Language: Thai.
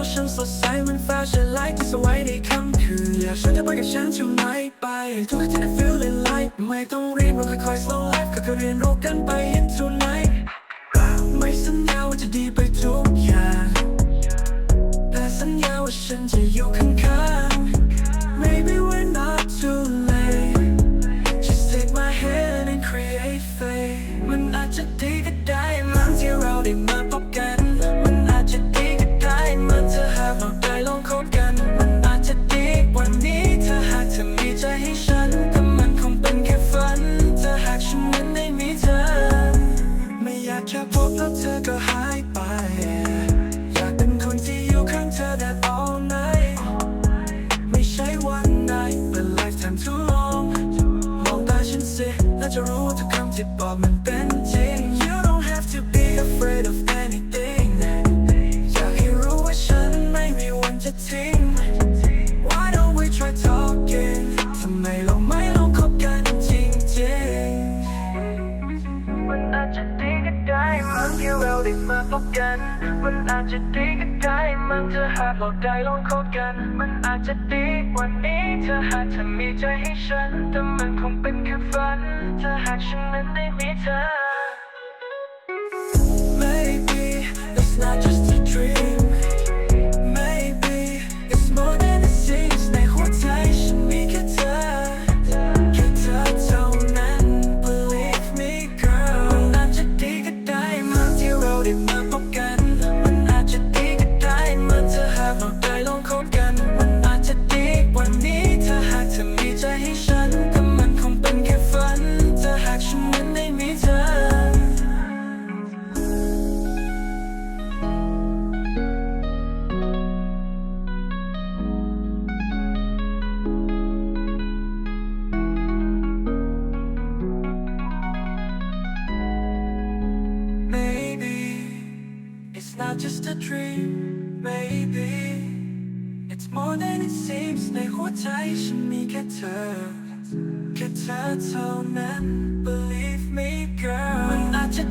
แล้วฉันสดใสเหมันแฟชั่นไลท์ที่สวยในค่ำคืนอยากชวนเธอไปกับฉันช่วงไหนไปทุกที่ I feel it like ไม่ต้องรีบเราค่อยๆ slow life ก็เรียนรู้กันไป into night จะรู้ทุกคำที่บอกมันเป็นจริง You don't have to be afraid of anything อยากให้รู้ว่าฉันไม่มีวันจะทิ้ง Why don't we try talking ทำไมเราไม่ลองคบกันจริงๆมันอาจจะดีก็ได้มั้งที่เราได้มาพบกัน มันอาจจะดีก็ มั้งถ้าหากเราได้ลองคบกัน มันอาจจะดีวันนี้เธอหากเธอมีใจให้ฉัน แต่มันคงเป็นแค่ฝันถ้าหากฉันนั้นได้มีเธอ not just a dream. Maybe it's more than it seems. ในหัวใจฉันมีแค่เธอ แค่เธอเท่านั้น Believe me girl มันอาจจะ